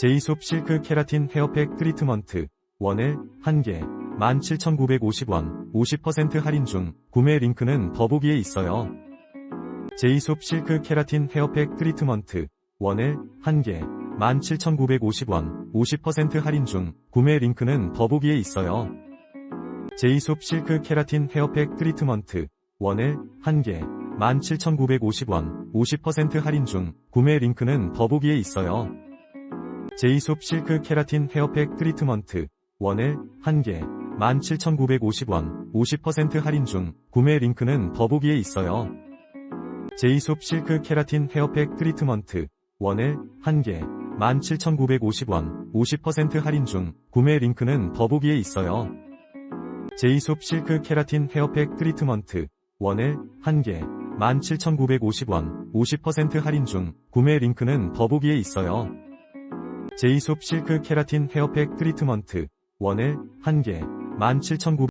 제이솝 실크 케라틴 헤어팩 트리트먼트 원을 1개 17,950원 50% 할인 중 구매 링크는 더보기에 있어요. 제이솝 실크 케라틴 헤어팩 트리트먼트 원을 1개 17,950원 50% 할인 중 구매 링크는 더보기에 있어요. 제이솝 실크 케라틴 헤어팩 트리트먼트 원을 1개 17,950원 50% 할인 중 구매 링크는 더보기에 있어요. 제이솝 실크 케라틴 헤어팩 트리트먼트 원을 1개 17,950원 50% 할인 중 구매 링크는 더보기에 있어요. 제이솝 실크 케라틴 헤어팩 트리트먼트 원을 1개 17,950원 50% 할인 중 구매 링크는 더보기에 있어요. 제이솝 실크 케라틴 헤어팩 트리트먼트 원을 1개 17,950원 50% 할인 중 구매 링크는 더보기에 있어요. 제이솝 실크 케라틴 헤어팩 트리트먼트. 원을 1개 17,900